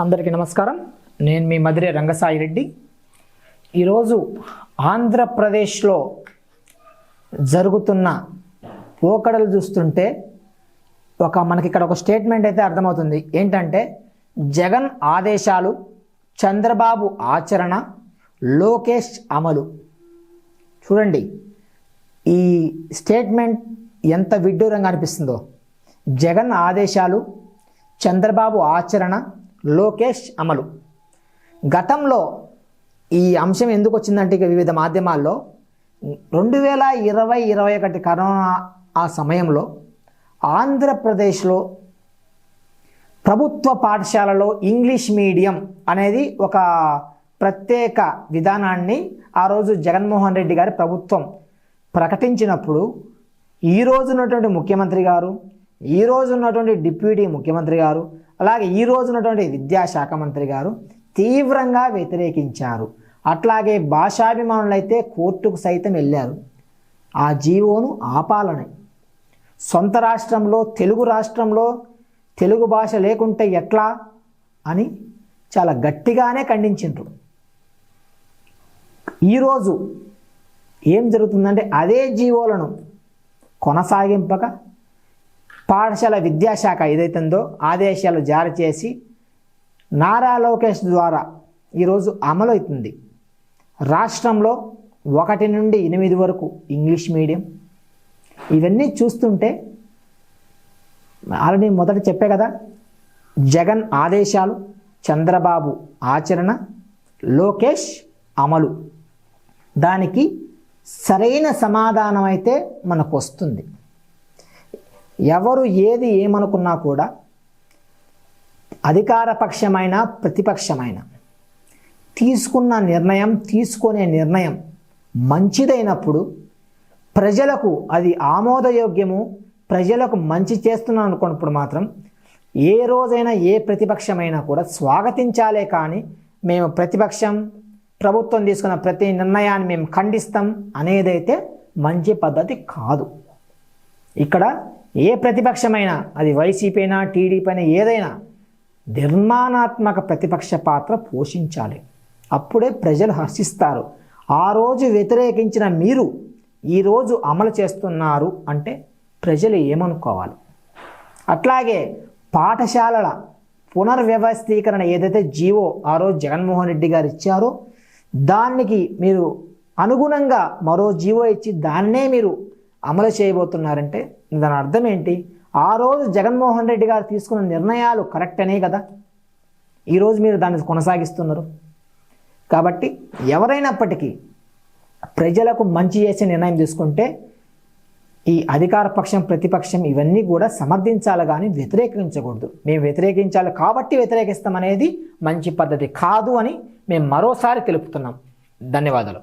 అందరికీ నమస్కారం. నేను మీ మధురే రంగసాయి రెడ్డి. ఈరోజు ఆంధ్రప్రదేశ్లో జరుగుతున్న పోకడలు చూస్తుంటే ఒక మనకి ఇక్కడ ఒక స్టేట్మెంట్ అయితే అర్థమవుతుంది. ఏంటంటే జగన్ ఆదేశాలు చంద్రబాబు ఆచరణ లోకేష్ అమలు. చూడండి ఈ స్టేట్మెంట్ ఎంత విడ్డూరంగా అనిపిస్తుందో. జగన్ ఆదేశాలు చంద్రబాబు ఆచరణ లోకేష్ అమలు. గతంలో ఈ అంశం ఎందుకు వచ్చిందంటే వివిధ మాధ్యమాల్లో రెండు వేల ఇరవై ఇరవై ఒకటి కరోనా ఆ సమయంలో ఆంధ్రప్రదేశ్లో ప్రభుత్వ పాఠశాలలో ఇంగ్లీష్ మీడియం అనేది ఒక ప్రత్యేక విధానాన్ని ఆ రోజు జగన్మోహన్ రెడ్డి గారి ప్రభుత్వం ప్రకటించినప్పుడు ఈ రోజు ఉన్నటువంటి ముఖ్యమంత్రి గారు ఈ రోజు ఉన్నటువంటి డిప్యూటీ ముఖ్యమంత్రి గారు అలాగే ఈ రోజునటువంటి విద్యాశాఖ మంత్రి గారు తీవ్రంగా వ్యతిరేకించారు. అట్లాగే భాషాభిమానులు అయితే కోర్టుకు సైతం వెళ్ళారు. ఆ జీవోను ఆపాలని. సొంత రాష్ట్రంలో తెలుగు రాష్ట్రంలో తెలుగు భాష లేకుంటే ఎట్లా అని చాలా గట్టిగానే ఖండించిండ్రు. ఈరోజు ఏం జరుగుతుందంటే అదే జీవోలను కొనసాగింపక పాఠశాల విద్యాశాఖ ఏదైతుందో ఆదేశాలు జారీ చేసి నారా లోకేష్ ద్వారా ఈరోజు అమలవుతుంది. రాష్ట్రంలో ఒకటి నుండి ఎనిమిది వరకు ఇంగ్లీష్ మీడియం. ఇవన్నీ చూస్తుంటే ఆల్రెడీ మొదట చెప్పే కదా జగన్ ఆదేశాలు చంద్రబాబు ఆచరణ లోకేష్ అమలు. దానికి సరైన సమాధానం అయితే మనకు వస్తుంది ఎవరు ఏది ఏమనుకున్నా కూడా అధికారపక్షమైన ప్రతిపక్షమైన తీసుకున్న నిర్ణయం తీసుకునే నిర్ణయం మంచిదైనప్పుడు ప్రజలకు అది ఆమోదయోగ్యము ప్రజలకు మంచి చేస్తున్నాను అనుకున్నప్పుడు మాత్రం ఏ రోజైనా ఏ ప్రతిపక్షమైనా కూడా స్వాగతించాలే కానీ మేము ప్రతిపక్షం ప్రభుత్వం తీసుకున్న ప్రతి నిర్ణయాన్ని మేము ఖండిస్తాం అనేదైతే మంచి పద్ధతి కాదు. ఇక్కడ ఏ ప్రతిపక్షమైనా అది వైసీపీ అయినా టీడీపీ అయినా ఏదైనా నిర్మాణాత్మక ప్రతిపక్ష పాత్ర పోషించాలి. అప్పుడే ప్రజలు హర్షిస్తారు. ఆ రోజు వ్యతిరేకించిన మీరు ఈరోజు అమలు చేస్తున్నారు అంటే ప్రజలు ఏమనుకోవాలి? అట్లాగే పాఠశాలల పునర్వ్యవస్థీకరణ ఏదైతే జీవో ఆ రోజు జగన్మోహన్ రెడ్డి గారు ఇచ్చారో దానికి మీరు అనుగుణంగా మరో జీవో ఇచ్చి దాన్నే మీరు అమలు చేయబోతున్నారంటే దాని అర్థం ఏంటి? ఆ రోజు జగన్మోహన్ రెడ్డి గారు తీసుకున్న నిర్ణయాలు కరెక్ట్ అనే కదా? ఈరోజు మీరు దాన్ని కొనసాగిస్తున్నారు. కాబట్టి ఎవరైనప్పటికీ ప్రజలకు మంచి చేసే నిర్ణయం తీసుకుంటే ఈ అధికార పక్షం ప్రతిపక్షం ఇవన్నీ కూడా సమర్థించాలి కానీ వ్యతిరేకించకూడదు. మేము వ్యతిరేకించాలి కాబట్టి వ్యతిరేకిస్తాం అనేది మంచి పద్ధతి కాదు అని మేము మరోసారి తెలుపుతున్నాం. ధన్యవాదాలు.